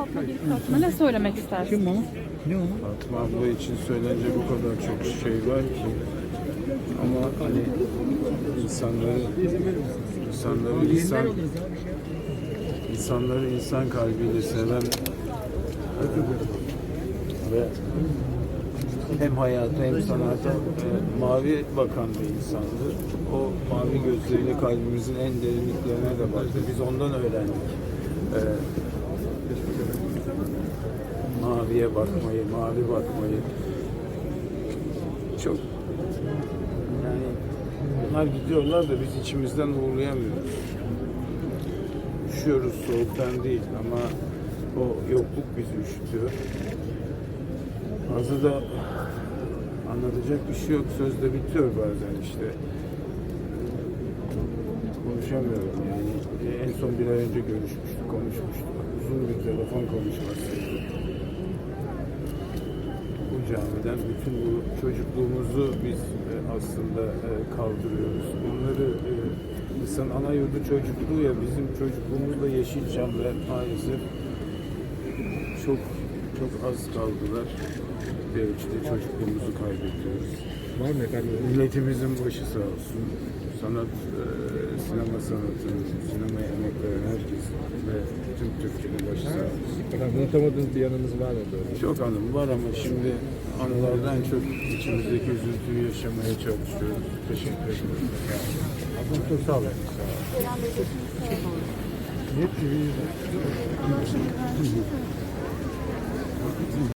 Fatma Girik hakkında ne söylemek istersin? Kim o? Ne o? Fatma abla için söylenecek o kadar çok şey var ki. Ama hani insanları insanları insan insanları insan kalbiyle seven ve hem hayata hem sanata eee, mavi bakan bir insandı. O mavi gözleriyle kalbimizin en derinliklerine de baktı. Biz ondan öğrendik. Eee, maviye bakmayı, mavi bakmayı çok yani bunlar gidiyorlar da biz içimizden uğurlayamıyoruz. Üşüyoruz soğuktan değil ama o yokluk bizi üşütüyor. Fazla da anlatacak bir şey yok. Sözde bitiyor bazen işte. Konuşamıyorum yani. En son bir ay önce görüşmüştük, konuşmuştuk. Uzun bir telefon konuşmasıydı bu camiden bütün bu çocukluğumuzu biz e, aslında e, kaldırıyoruz. Bunları e, insan ana yurdu çocukluğu ya bizim çocukluğumuzda Yeşilçam ve maalesef çok çok az kaldılar. Bir ölçüde çocukluğumuzu kaybediyoruz. Var mı efendim? Milletimizin başı sağ olsun. Sanat, e, sinema sanatının, sinemaya emek veren herkes ve tüm Türkiye'nin başı. Efendim unutamadığınız bir yanınız var mı böyle? Çok anım var ama şimdi anılardan çok içimizdeki üzüntüyü yaşamaya çalışıyoruz. Teşekkür ederim. Ablam çok sağ olun. Sağ olun. Ne?